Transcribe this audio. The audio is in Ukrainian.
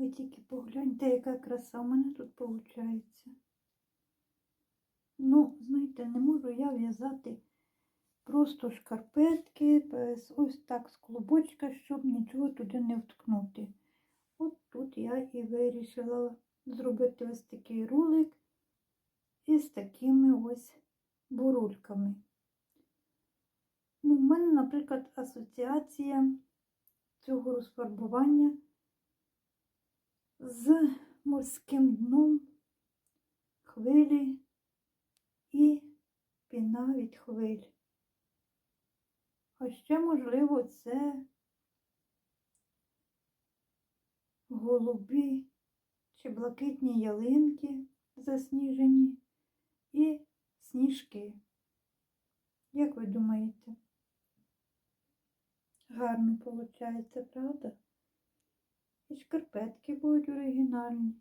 Ви тільки погляньте, яка краса в мене тут виходить. Ну, знаєте, не можу я в'язати просто шкарпетки ось так з клубочка, щоб нічого туди не вткнути. От тут я і вирішила зробити ось такий рулик із такими ось бурульками. Ну, в мене, наприклад, асоціація цього розфарбування з морським дном хвилі і піна від хвиль. А ще, можливо, це голубі чи блакитні ялинки засніжені і сніжки. Як ви думаєте? Гарно виходить, правда? І шкарпетки будуть оригінальні.